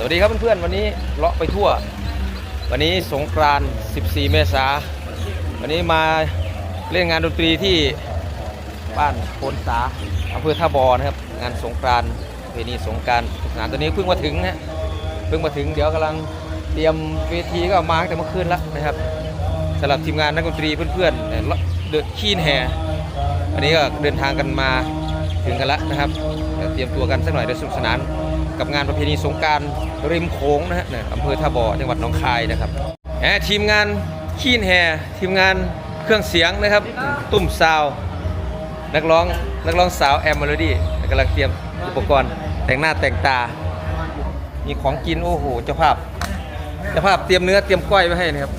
สวัสดีครับเพื่อนๆวันนี้เลาะไปทั่ว วันนี้สงกรานต์14 เมษาวันนี้มาเล่นงานดนตรีที่บ้านโพนสาอำเภอท่าบอนะครับ งานสงกรานต์เพณีสงกรารงานตัวนี้เพิ่งมาถึงนะเพิ่งมาถึงเดี๋ยวกำลังเตรียมเวทีก็มาตั้งแต่เมื่อคืนแล้วนะครับสำหรับทีมงานนักดนตรีเพื่อนๆเดือะคีนแฮวันนี้ก็เดินทางกันมาถึงกันแล้วนะครับเตรียมตัวกันสักหน่อยเดี๋ยสนุกสนาน กับงานประเพณีสงการริมโขงนะฮะอำเภอท่าบ่อจังหวัดหนองคายนะครับแหมทีมงานคีนแฮทีมงานเครื่องเสียงนะครับ ตุ้มซาว นักร้องนักร้องสาวแอมเมโลดี้กำลังเตรียมอุปกรณ์แต่งหน้าแต่งตา มีของกินโอ้โหเจ้าภาพเจ้าภาพเตรียมเนื้อเตรียมก้อยไว้ให้นะครับ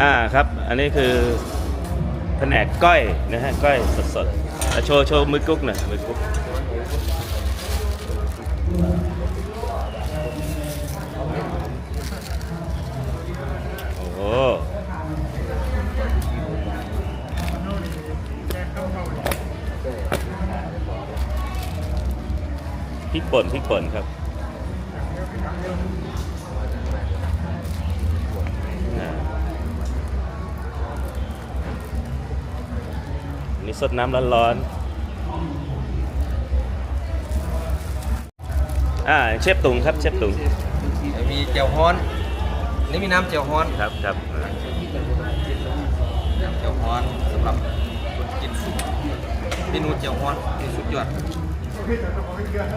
อ่าครับ อันนี้คือแผนกก้อยนะฮะก้อยสดๆ โชว์โชว์มือกุ๊กหน่อยมือกุ๊กโอ้โหพริกป่นพริกป่นครับ อันนี่สดน้ำร้อนๆอ่าเชฟตุงครับเชฟตุงมีเจียวฮ้อนนี่มีน้ำเจียวฮ้อนครับครับอ่าเจียวฮ้อนสำหรับคนกินสุกเมนูเจียวฮ้อนนี่สุดยอด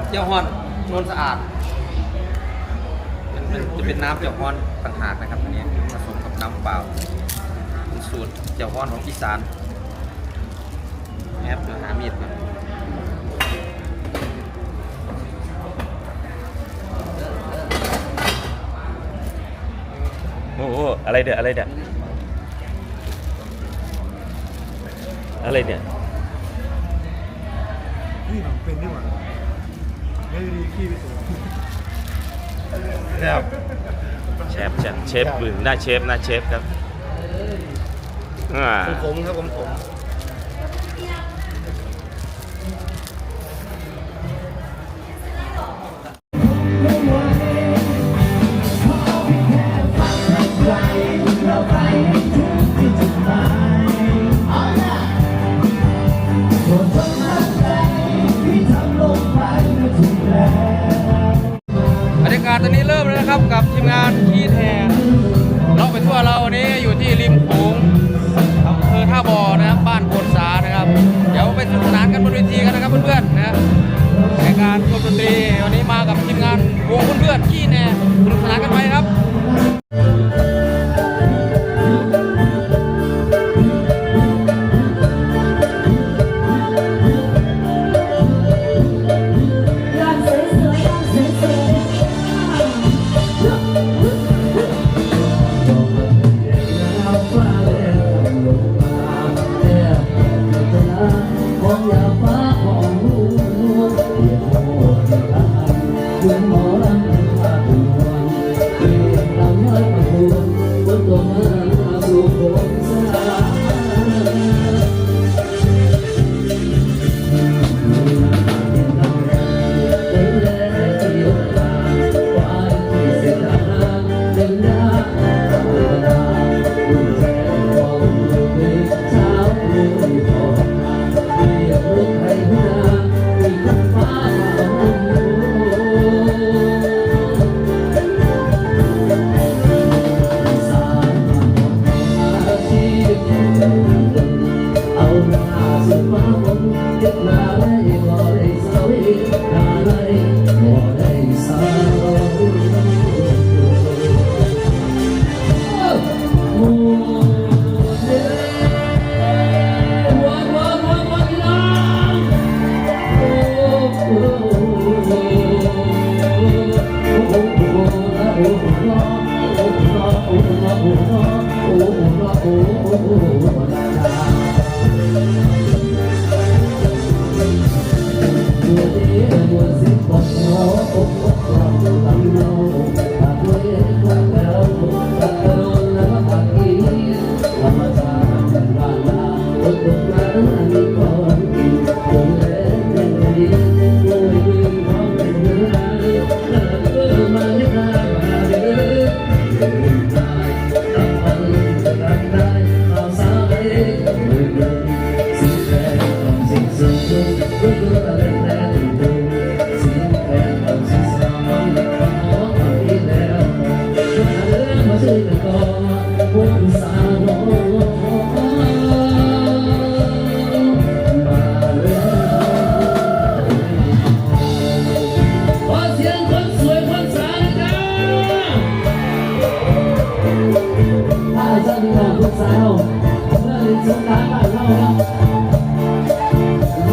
เจียวฮ้อนนวลสะอาดมันมันจะเป็นน้ำเจียวฮ้อนต่างหากนะครับอันนี้ผสมกับน้ำเปล่าเป็นสูตรเจียวฮ้อนของอีสาน แอบเดี๋ยวหามีดก่อนโอ้โหอะไรเดี๋ยอะไรเดี๋ยอะไรเนี่ยนี่หนังเป็นนี่หว่าไม่ได้ดีขี้ไปสูงเชฟเชฟเชฟมือหน้าเชฟหน้าเชฟครับอ่า ผมครับผมผม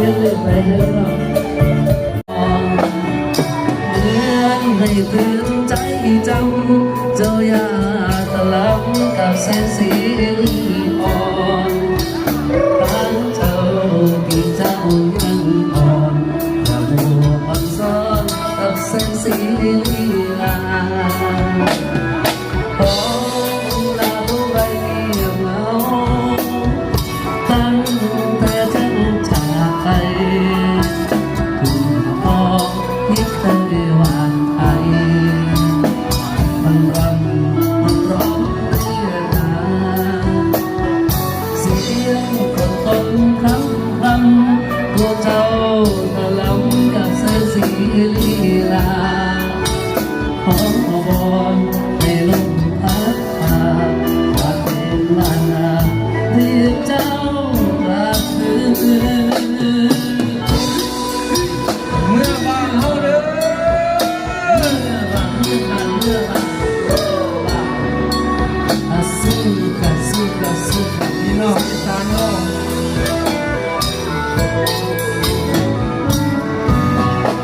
ยังลืนให้เตือนใจจำเจ้ายาตะลับกับแสงสี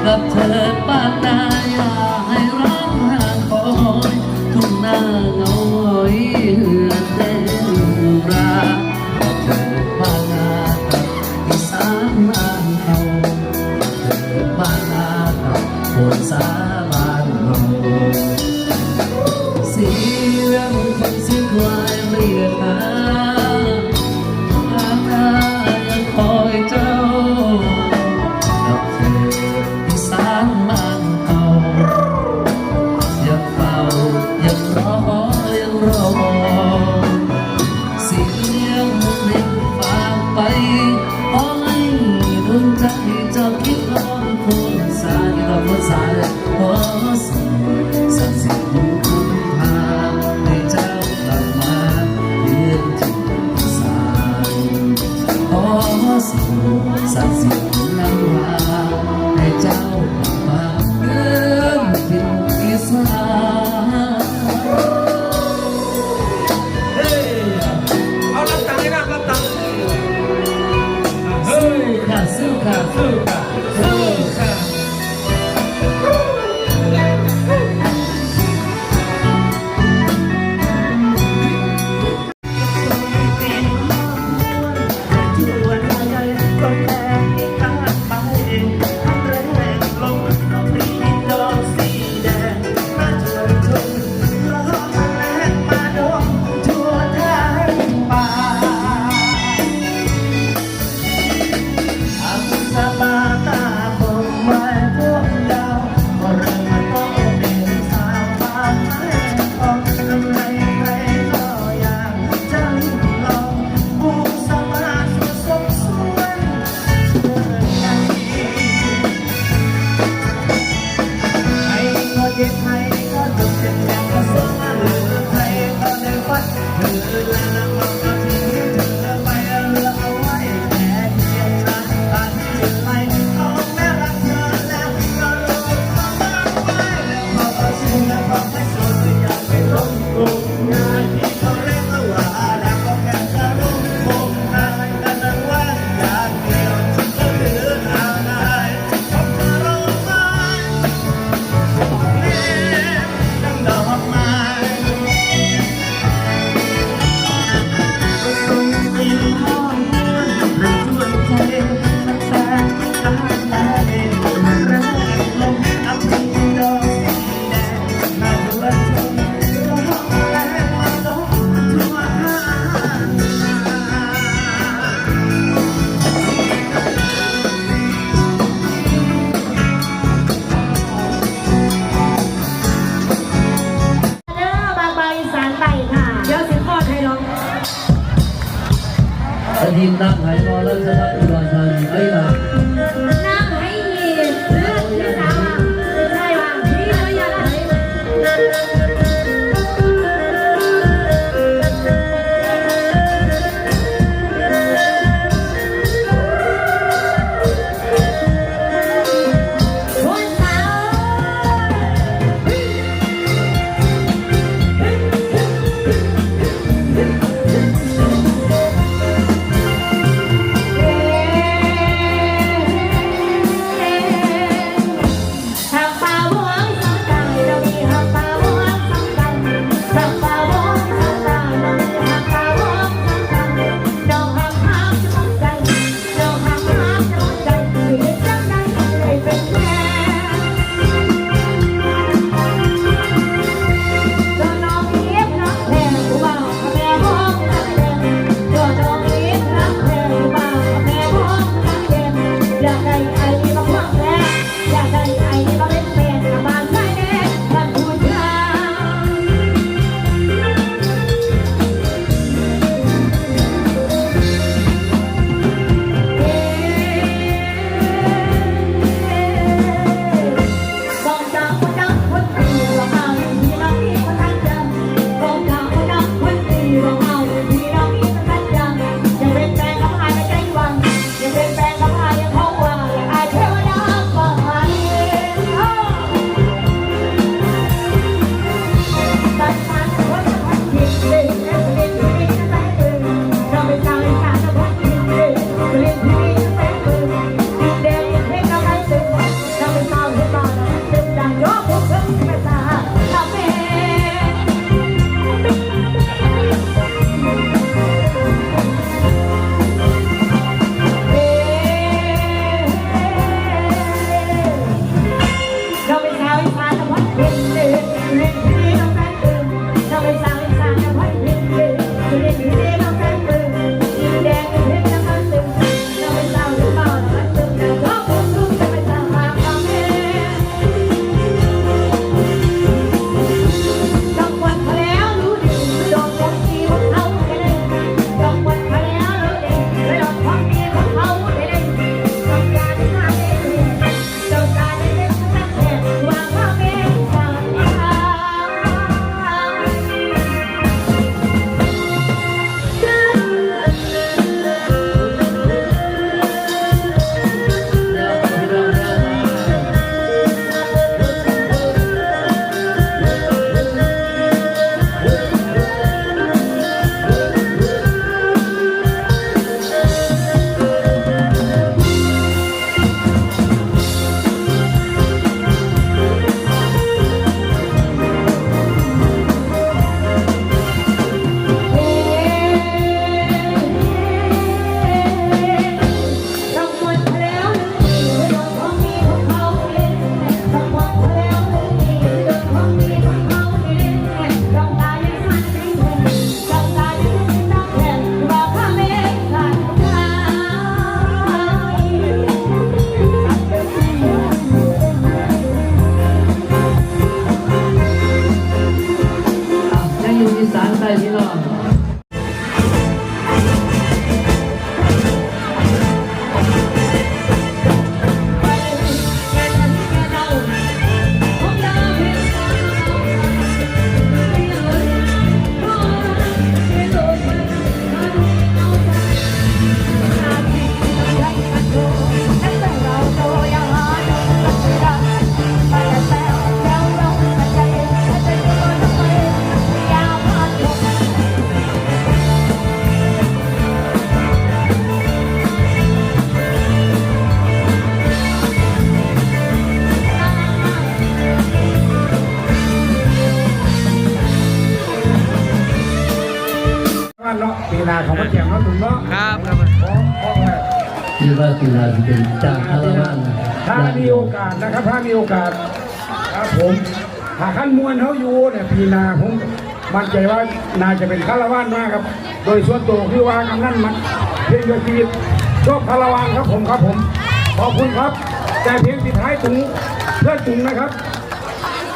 up to ทีมนักไถ่บอลเลิศชนอุดรธานีไอ้มา นาของมันแจ่มเนาะลุงเนาะครับครับพร้อมพร้อมแล้วที่ว่ากีฬาที่เป็นจ้างคารวะถ้ามีโอกาสนะครับ ถ้ามีโอกาสครับผมหากขั้นมวลเขาอยู่เนี่ยปีหนาผมมั่นใจว่านาจะเป็นคารวานมากครับ โดยส่วนตัวคือว่ากำนันมันเพียงเดียวชีวิตชอบคารวานครับผมครับผม ขอบคุณครับ แต่เพียงสุดท้ายตุงเพื่อนตุงนะครับ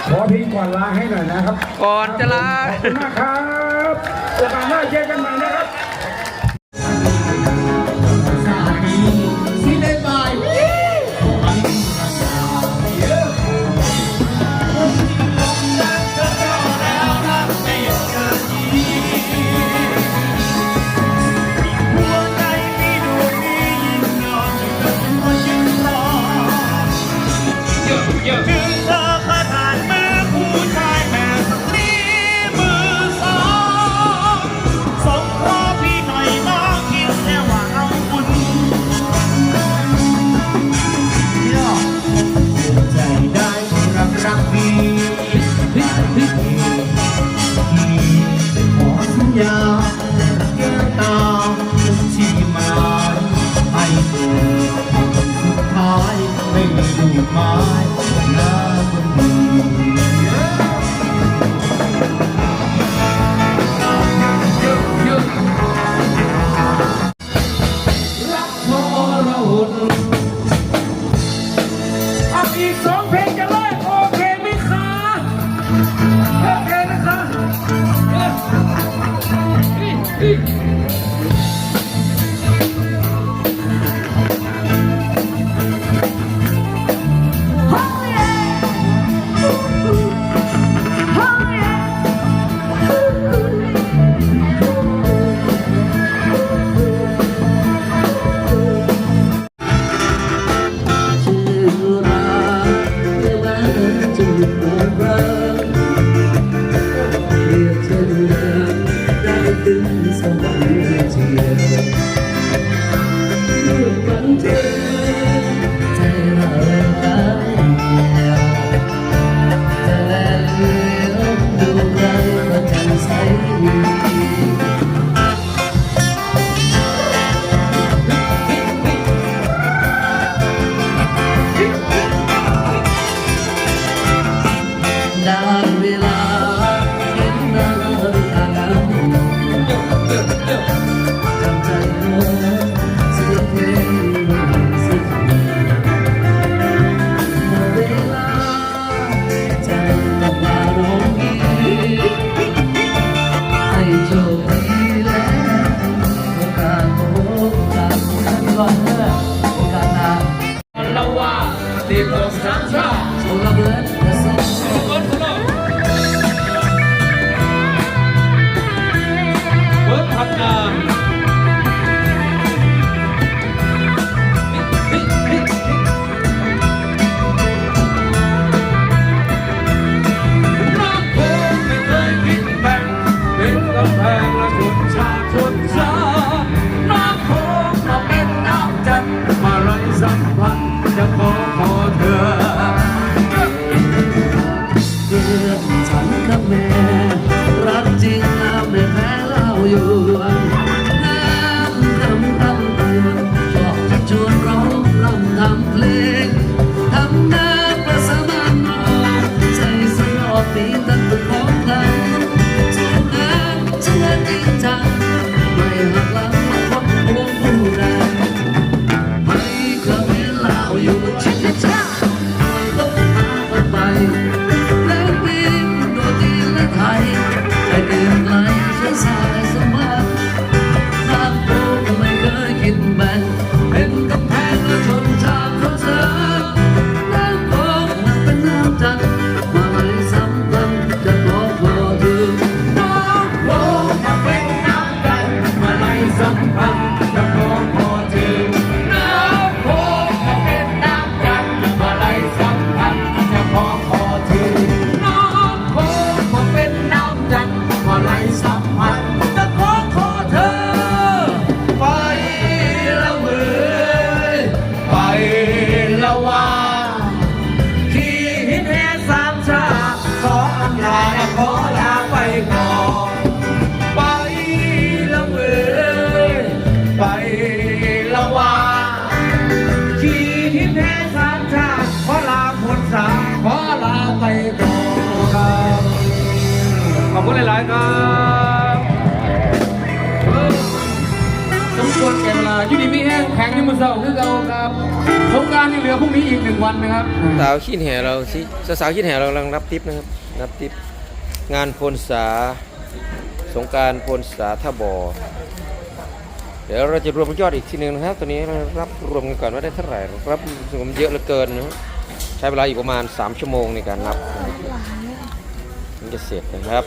ขอเพียงก่อนลาให้หน่อยนะครับ ก่อนจะลาขอบคุณมากครับ โอกาสหน้าเจอกันใหม่นะครับ ครับขอบคุณหลายๆครับสมควรแก่เวลาอยู่ดีมีแห้งแข็งที่มือเสาคือเราครับโครงการยังเหลือพรุ่งนี้อีกหนึ่งวันนะครับ สาวขี้แห่เราสิสาวขี้แห่เรากำลังรับทิปนะครับรับทิปงานพลษาสงการพลษาท่าบ่อเดี๋ยวเราจะรวมยอดอีกทีหนึงนะครับตอนนี้เรารับรวมกันก่อนว่าได้เท่าไหร่รับรวมเยอะเหลือเกินนะ ใช้เวลาอีกประมาณ 3 ชั่วโมงในการนับถึงจะเสร็จนะครับ